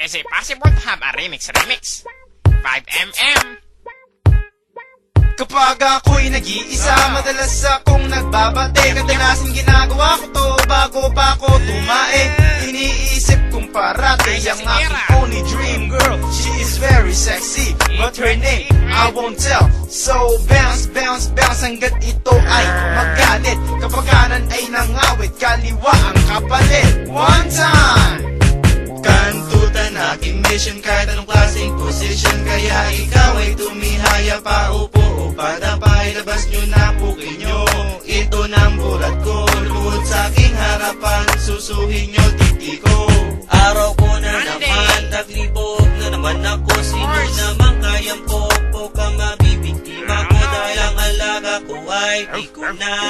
Is it possible to have a remix remix? 5mm. Kapag ako'y nag-iisa Madalas akong nagbabate. Kadalasan ginagawa ko to Bago pa ako tumae. Iniisip kong parati Ang aking only dream girl. She is very sexy But her name I won't tell. So bounce, bounce, bounce Hanggat ito ay magalit Kapag kanan ay nangawit Kaliwa ang kapalit. One time mission kahit anong klaseng position Kaya ikaw ay tumihaya pa. Upo o padapay Labas nyo na pukin nyo Ito na ang bulat ko Lumuhod sa aking harapan Susuhin nyo titi ko. Araw ko na naman, taglibog na naman ako. Sino naman kayang popo ka mabibiktima ko Dahil ang alaga ko ay di ko na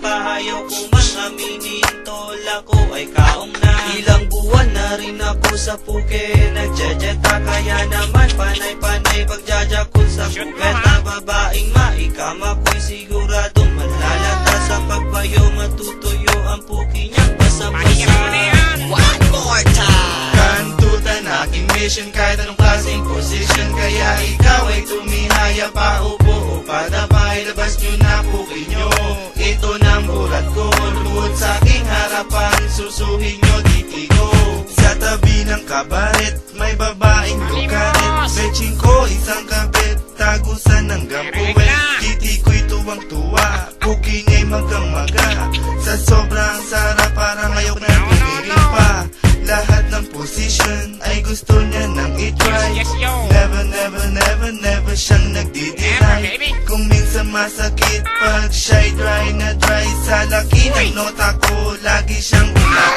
Pahayaw ko man aminin Tol ako ay kaong Ilang buwan na rin ako sa puke. Nagjajeta kaya naman panay-panay Pagjajakol sa puket? Na babaeng maikama ko'y siguradong Malalata sa pagbayo Matutuyo ang puki niya. Pakinggan mo na yan. One more time. Kantutan aking mission. Kahit anong klaseng position Kaya ikaw ay tumihaya. Pa upo o padapay Labas nyo na pukin nyo kabaret May babaeng lukaret Beching ko isang kabit Tagusan ng gampuwet. Titi ko'y tuwang-tuwa Puking ay magang-maga Sa sobrang sarap parang ayaw na no. pa Lahat ng position ay gusto niya nang itry. Never, never, never, never siyang nagdi-deny. Kung minsan masakit pag siya'y dry na dry Sa laki ng nota ko, lagi siyang umaaray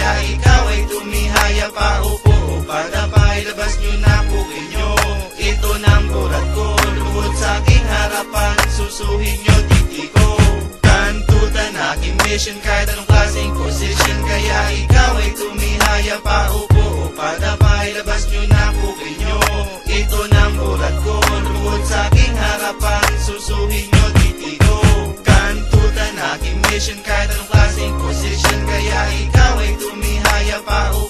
Kaya ikaw ay tumihaya pa. Upo o padapa nyo na po inyo. Ito ng burat ko. Luhod sa aking harapan Susuhin nyo titi ko. Kantutan aking mission Kahit anong klaseng position. Kaya ikaw ay tumihaya pa. Upo o padapa nyo na po inyo. Ito ng burat ko. Luhod sa aking harapan Susuhin nyo titi ko. Kantutan aking mission Kahit anong ating posisyon Kaya ikaw ay tumihaya pa. upang